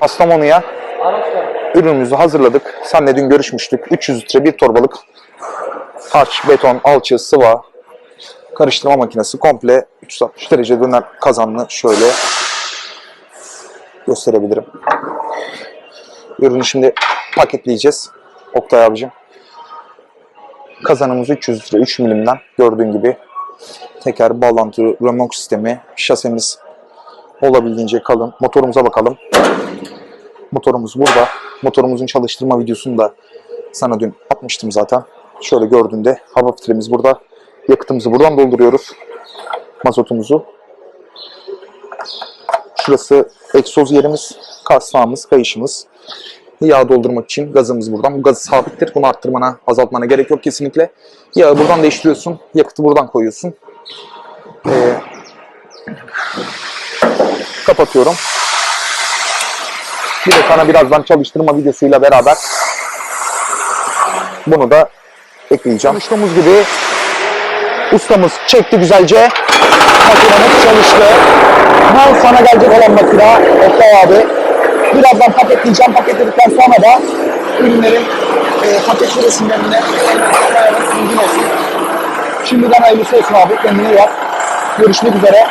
Kastamonu'ya ürünümüzü hazırladık. Senle dün görüşmüştük. 300 litre bir torbalık harç, beton, alçı, sıva, karıştırma makinesi komple 360 derece dönen kazanlı şöyle gösterebilirim. Ürünü şimdi paketleyeceğiz. Oktay abicim. Kazanımız 300 litre 3 milimden gördüğün gibi teker, bağlantı, römork sistemi, şasemiz olabildiğince kalın. Motorumuza bakalım. Motorumuz burada. Motorumuzun çalıştırma videosunu da sana dün atmıştım zaten. Şöyle gördüğünde hava filtremiz burada. Yakıtımızı buradan dolduruyoruz. Mazotumuzu. Şurası egzoz yerimiz, kasfağımız, kayışımız. Yağ doldurmak için gazımız buradan. Bu gaz sabittir. Bunu arttırmana, azaltmana gerek yok kesinlikle. Yağı buradan değiştiriyorsun. Yakıtı buradan koyuyorsun. Ee, kapatıyorum. De sana birazdan çalıştırma videosuyla beraber bunu da ekleyeceğim. Konuştuğumuz gibi ustamız çekti güzelce. Makinemiz çalıştı. Bu sana gelecek olan makina Oktay abi. Birazdan paketleyeceğim. Paketledikten sonra da ürünlerin e, paketli resimlerine. Bilgin olsun. Şimdiden hayırlısı olsun abi. Kendine iyi. Görüşmek üzere.